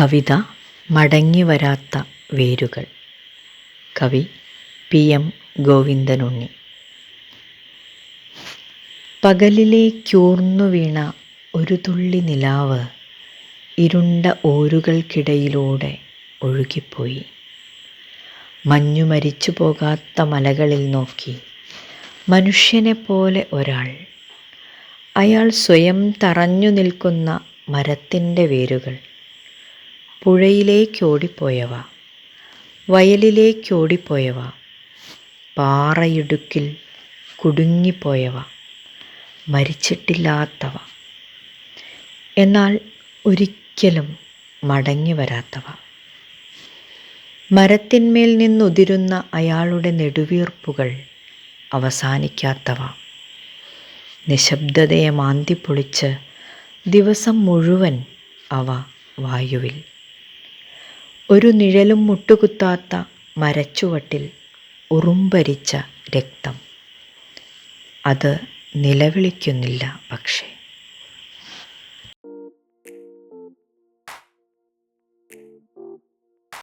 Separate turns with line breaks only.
കവിത മടങ്ങി വരാത്ത വേരുകൾ. കവി പി എം ഗോവിന്ദനുണ്ണി. പകലിലെ പകലിലേക്കൂർന്നു വീണ ഒരു തുള്ളി നിലാവ് ഇരുണ്ട ഓരുകൾക്കിടയിലൂടെ ഒഴുകിപ്പോയി. മഞ്ഞു മരിച്ചു പോകാത്ത മലകളിൽ നോക്കി. മനുഷ്യനെ പോലെ ഒരാൾ. അയാൾ സ്വയം തറഞ്ഞു നിൽക്കുന്ന മരത്തിന്റെ വേരുകൾ. പുഴയിലേക്കോടിപ്പോയവ. വയലിലേക്കോടിപ്പോയവ. പാറയിടുക്കിൽ കുടുങ്ങിപ്പോയവ. മരിച്ചിട്ടില്ലാത്തവ. എന്നാൽ ഒരിക്കലും മടങ്ങി വരാത്തവ മരത്തിന്മേൽ നിന്നുതിരുന്ന അയാളുടെ നെടുവീർപ്പുകൾ അവസാനിക്കാത്തവ. നിശബ്ദതയെ മാന്തിപ്പൊളിച്ച് ദിവസം മുഴുവൻ അവ വായുവിൽ ഒരു നിഴലും മുട്ടുകുത്താത്ത മരച്ചുവട്ടിൽ ഉറുമ്പരിച്ച രക്തം. അത് നിലവിളിക്കുന്നില്ല പക്ഷേ.